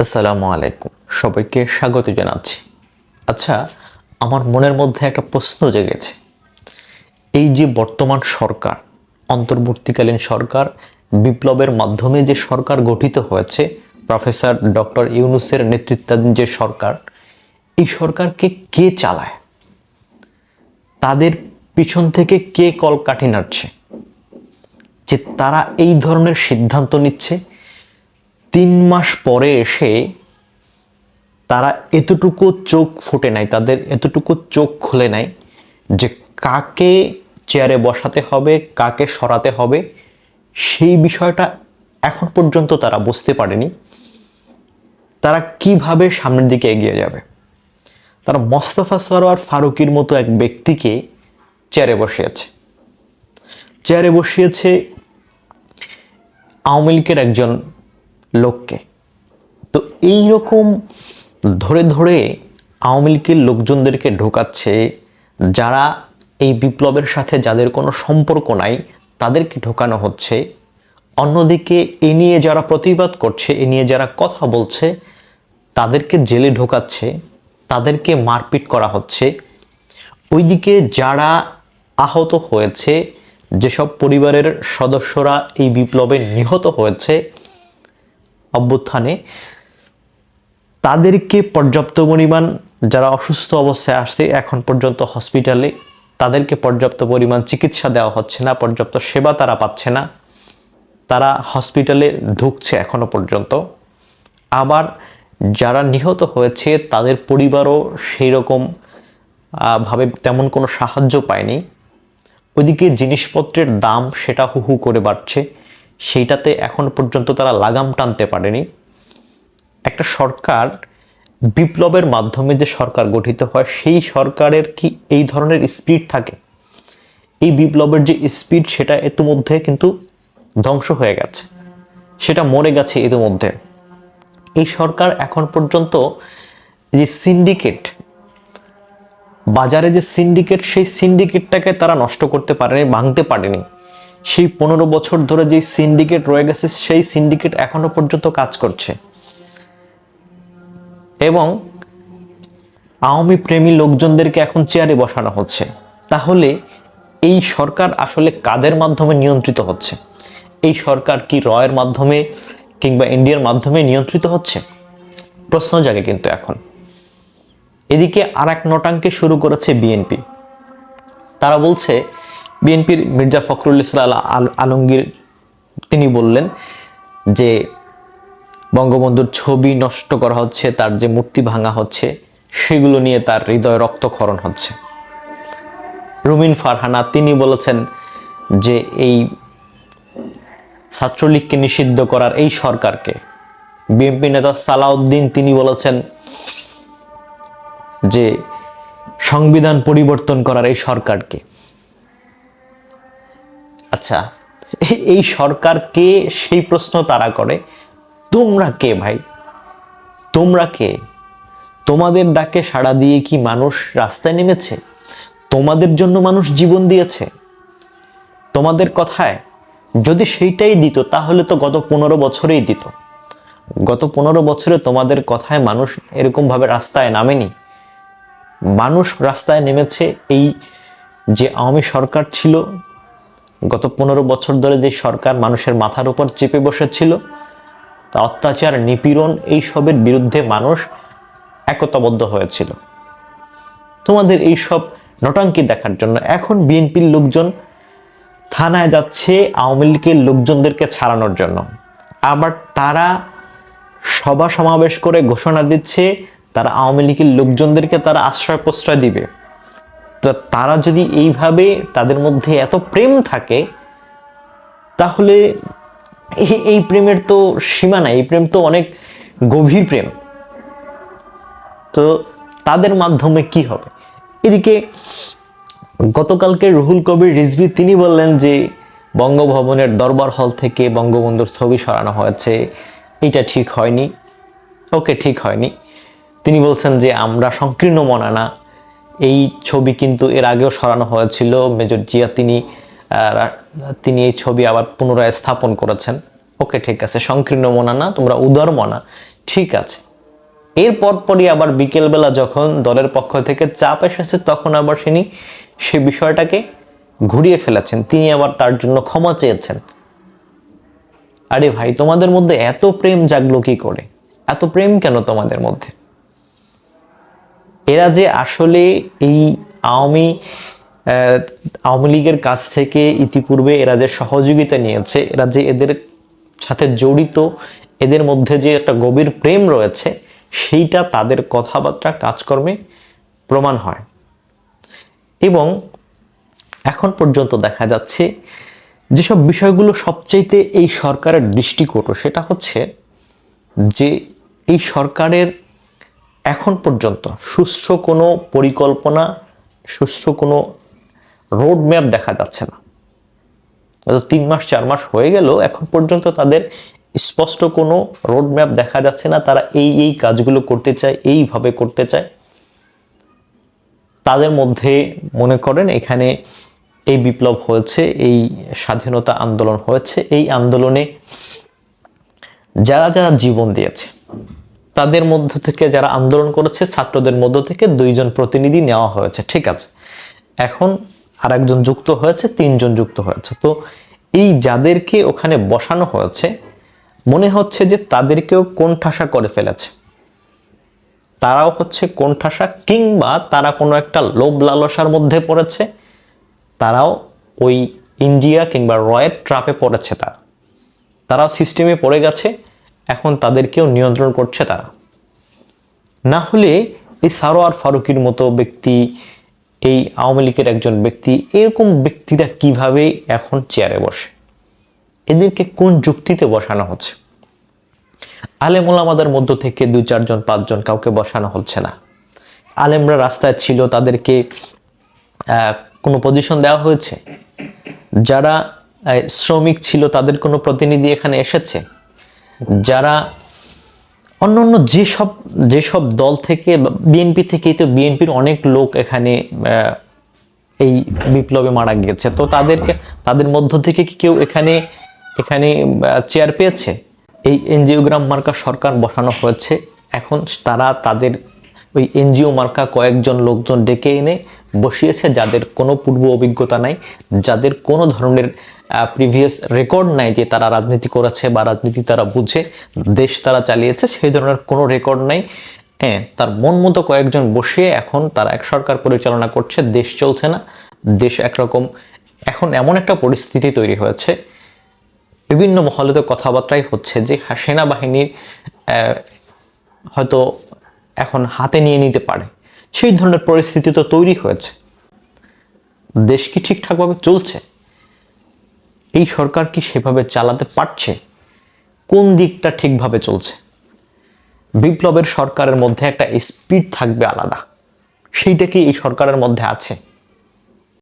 আসসালামু আলাইকুম। সবাইকে স্বাগত জানাচ্ছি। আচ্ছা আমার মনের মধ্যে একটা প্রশ্ন জেগেছে। এই যে বর্তমান সরকার, অন্তর্বর্তীকালীন সরকার, বিপ্লবের মাধ্যমে যে সরকার গঠিত হয়েছে, প্রফেসর ডক্টর ইউনুসের নেতৃত্বাধীন যে সরকার, এই সরকারকে কে চালায়? তাদের পিছন থেকে কে কল কলকাঠি নাড়ছে? যে তারা এই ধরনের সিদ্ধান্ত নিচ্ছে তিন মাস পরে এসে তারা এতটুকু চোখ ফুটে নাই, তাদের এতটুকু চোখ খুলে নাই যে কাকে চেয়ারে বসাতে হবে, কাকে সরাতে হবে, সেই বিষয়টা এখন পর্যন্ত তারা বুঝতে পারেনি। তারা কীভাবে সামনের দিকে এগিয়ে যাবে? তারা মোস্তফা সরোয়ার ফারুকির মতো এক ব্যক্তিকে চেয়ারে বসিয়েছে। চেয়ারে বসিয়েছে আওয়ামী লীগের একজন লোককে। তো এই রকম ধরে ধরে আওয়ামী লীগের লোকজনদেরকে ঢোকাচ্ছে, যারা এই বিপ্লবের সাথে যাদের কোনো সম্পর্ক নাই, তাদেরকে ঢোকানো হচ্ছে। অন্যদিকে এ নিয়ে যারা প্রতিবাদ করছে, এ নিয়ে যারা কথা বলছে, তাদেরকে জেলে ঢোকাচ্ছে, তাদেরকে মারপিট করা হচ্ছে। ওইদিকে যারা আহত হয়েছে, যেসব পরিবারের সদস্যরা এই বিপ্লবে নিহত হয়েছে অভ্যুত্থানে তাদেরকে পর্যাপ্ত পরিমাণ যারা অসুস্থ অবস্থায় আসছে এখন পর্যন্ত হসপিটালে তাদেরকে পর্যাপ্ত পরিমাণ চিকিৎসা দেওয়া হচ্ছে না, পর্যাপ্ত সেবা তারা পাচ্ছে না। তারা হসপিটালে ঢুকছে এখনও পর্যন্ত। আবার যারা নিহত হয়েছে, তাদের পরিবারও সেই রকম ভাবে তেমন কোনো সাহায্য পায়নি। ওইদিকে জিনিসপত্রের দাম সেটা হু হু করে বাড়ছে। সেইটাতে এখন পর্যন্ত তারা লাগাম টানতে পারেনি। একটা সরকার বিপ্লবের মাধ্যমে যে সরকার গঠিত হয়, সেই সরকারের কি এই ধরনের স্পিড থাকে? এই বিপ্লবের যে স্পিড, সেটা ইতিমধ্যে কিন্তু ধ্বংস হয়ে গেছে। সেটা মরে গেছে ইতিমধ্যে। এই সরকার এখন পর্যন্ত যে সিন্ডিকেট, বাজারে যে সিন্ডিকেট, সেই সিন্ডিকেটটাকে তারা নষ্ট করতে পারেনি, ভাঙতে পারেনি। সেই পনেরো বছর ধরে যে সিন্ডিকেট রয়ে গেছে, সেই সিন্ডিকেট এখনও পর্যন্ত কাজ করছে। এবং আওয়ামী প্রেমী লোকজনদেরকে এখন চেয়ারে বসানো হচ্ছে। তাহলে এই সরকার আসলে কাদের মাধ্যমে নিয়ন্ত্রিত হচ্ছে? এই সরকার কি রয়ের মাধ্যমে কিংবা ইন্ডিয়ার মাধ্যমে নিয়ন্ত্রিত হচ্ছে? প্রশ্ন জাগে কিন্তু এখন। এদিকে আর এক নটাঙ্কে শুরু করেছে বিএনপি। তারা বলছে বিএনপির মির্জা ফখরুল ইসলাম আল- আলমগীর, তিনি বললেন যে বঙ্গবন্ধুর ছবি নষ্ট করা হচ্ছে, তার যে মূর্তি ভাঙা হচ্ছে, সেগুলো নিয়ে তার হৃদয় রক্তক্ষরণ হচ্ছে। রুমিন ফারহানা, তিনি বলেছেন যে এই ছাত্রলীগকে নিষিদ্ধ করার এই সরকারকে, বিএনপি নেতা সালাউদ্দিন, তিনি বলেছেন যে সংবিধান পরিবর্তন করার এই সরকারকে আচ্ছা এই সরকার কে সেই প্রশ্ন তারা করে? তোমরা কে ভাই? তোমরা কে? তোমাদের ডাকে সাড়া দিয়ে কি মানুষ রাস্তায় নেমেছে? তোমাদের জন্য মানুষ জীবন দিয়েছে? তোমাদের কথায় যদি সেইটাই দিত, তাহলে তো গত পনেরো বছরেই দিত। গত পনেরো বছরে তোমাদের কথায় মানুষ এরকমভাবে রাস্তায় নামেনি। মানুষ রাস্তায় নেমেছে এই যে আওয়ামী সরকার ছিল গত পনেরো বছর ধরে যে সরকার মানুষের মাথার উপর চেপে বসেছিল, তা অত্যাচার, নিপীড়ন এইসবের বিরুদ্ধে মানুষ একতাবদ্ধ হয়েছিল। তোমাদের এই সব নটাঙ্কি দেখার জন্য এখন বিএনপির লোকজন থানায় যাচ্ছে আওয়ামী লীগের লোকজনদেরকে ছাড়ানোর জন্য। আবার তারা সভা সমাবেশ করে ঘোষণা দিচ্ছে, তারা আওয়ামী লীগের লোকজনদেরকে তারা আশ্রয় প্রশ্রয় দিবে। তো তারা যদি এইভাবে তাদের মধ্যে এত প্রেম থাকে, তাহলে এই- প্রেমের তো সীমা নাই, এই প্রেম তো অনেক গভীর প্রেম। তো তাদের মাধ্যমে কি হবে? এদিকে গতকালকে রুহুল কবির রিজভি তিনি বললেন যে বঙ্গভবনের দরবার হল থেকে বঙ্গবন্ধুর ছবি সরানো হয়েছে এটা ঠিক হয়নি। ওকে, ঠিক হয়নি। তিনি বলছেন যে আমরা সংকীর্ণ মনে না এই ছবি কিন্তু এর আগেও সরানো হয়েছিল। মেজর জিয়া তিনি তিনি এই ছবি আবার পুনরায় স্থাপন করেছেন। ওকে, ঠিক আছে, সংকীর্ণ মনা না, তোমরা উদার মনা। ঠিক আছে। এর পরপরই আবার বিকেলবেলা যখন দলের পক্ষ থেকে চাপ এসেছে, তখন আবার তিনি সে বিষয়টাকে ঘুরিয়ে ফেলেছেন। তিনি আবার তার জন্য ক্ষমা চেয়েছেন। আরে ভাই, তোমাদের মধ্যে এত প্রেম জাগলো কি করে? এত প্রেম কেন তোমাদের মধ্যে? এরা যে আসলে এই আওয়ামী আওয়ামী লীগের কাছ থেকে ইতিপূর্বে এরা যে সহযোগিতা নিয়েছে, এরা যে এদের সাথে জড়িত, এদের মধ্যে যে একটা গভীর প্রেম রয়েছে, সেইটা তাদের কথাবার্তা, কাজকর্মে প্রমাণ হয়। এবং এখন পর্যন্ত দেখা যাচ্ছে যেসব বিষয়গুলো সবচাইতে এই সরকারের দৃষ্টিকোট সেটা হচ্ছে যে এই সরকারের এখন পর্যন্ত সুষ্ঠু কোনো পরিকল্পনা সুষ্ঠু কোনো রোড ম্যাপ দেখা যাচ্ছে না। তিন মাস, চার মাস হয়ে গেল এখন পর্যন্ত তাদের স্পষ্ট কোনো রোড ম্যাপ দেখা যাচ্ছে না। তারা এই এই কাজগুলো করতে চায়, এইভাবে করতে চায়। তাদের মধ্যে মনে করেন এখানে এই বিপ্লব হয়েছে, এই স্বাধীনতা আন্দোলন হয়েছে। এই আন্দোলনে যারা যারা জীবন দিয়েছে তাদের মধ্য থেকে যারা আন্দোলন করেছে, ছাত্রদের মধ্য থেকে দুইজন প্রতিনিধি নেওয়া হয়েছে, ঠিক আছে? এখন আর একজন যুক্ত হয়েছে, তিনজন যুক্ত হয়েছে। তো এই যাদেরকে ওখানে বসানো হয়েছে, মনে হচ্ছে যে তাদেরকেও কোণঠাসা করে ফেলেছে। তারাও হচ্ছে কোণঠাসা কিংবা তারা কোনো একটা লোভ লালসার মধ্যে পড়েছে, তারাও ওই ইন্ডিয়া কিংবা রয়ের ট্রাপে পড়েছে তারা। তারাও সিস্টেমে পড়ে গেছে এখন তাদেরকেও নিয়ন্ত্রণ করছে তারা। না হলে এই সারোয়ার ফারুকির মতো ব্যক্তি, এই আওয়ামী লীগের একজন ব্যক্তি, এরকম ব্যক্তিরা কীভাবে এখন চেয়ারে বসে? এদেরকে কোন যুক্তিতে বসানো হচ্ছে? আলেমুল আমাদের মধ্য থেকে দুই চারজন পাঁচজন কাউকে বসানো হচ্ছে না। আলেমরা রাস্তায় ছিল, তাদেরকে কোনো পজিশন দেওয়া হয়েছে? যারা শ্রমিক ছিল, তাদের কোনো প্রতিনিধি এখানে এসেছে? যারা অন্য অন্য যেসব যেসব দল থেকে বিএনপি থেকেই তো বিএনপির অনেক লোক এখানে এই বিপ্লবে মারা গিয়েছে। তো তাদেরকে, তাদের মধ্য থেকে কি কেউ এখানে এখানে চেয়ার পেয়েছে? এই এনজিওগ্রাম মার্কা সরকার বসানো হয়েছে। এখন তারা তাদের ওই এনজিও মার্কা কয়েকজন লোকজন ডেকে এনে বসিয়েছে যাদের কোনো পূর্ব অভিজ্ঞতা নাই, যাদের কোনো ধরনের প্রিভিয়াস রেকর্ড নাই যে তারা রাজনীতি করেছে বা রাজনীতি তারা বুঝে, দেশ তারা চালিয়েছে, সেই ধরনের কোনো রেকর্ড নাই। হ্যাঁ তার মন মতো কয়েকজন বসিয়ে এখন তারা এক সরকার পরিচালনা করছে, দেশ চলছে না, দেশ একরকম। এখন এমন একটা পরিস্থিতি তৈরি হয়েছে, বিভিন্ন মহলে তো কথাবার্তাই হচ্ছে যে সেনাবাহিনীর হয়তো এখন হাতে নিয়ে নিতে পারে। সেই ধরনের পরিস্থিতি তো তৈরি হয়েছে। দেশ কি ঠিকঠাকভাবে চলছে? এই সরকার কি সেভাবে চালাতে পারছে? কোন দিকটা ঠিকভাবে চলছে? বিপ্লবের সরকারের মধ্যে একটা স্পিড থাকবে আলাদা। সেইটা কি এই সরকারের মধ্যে আছে?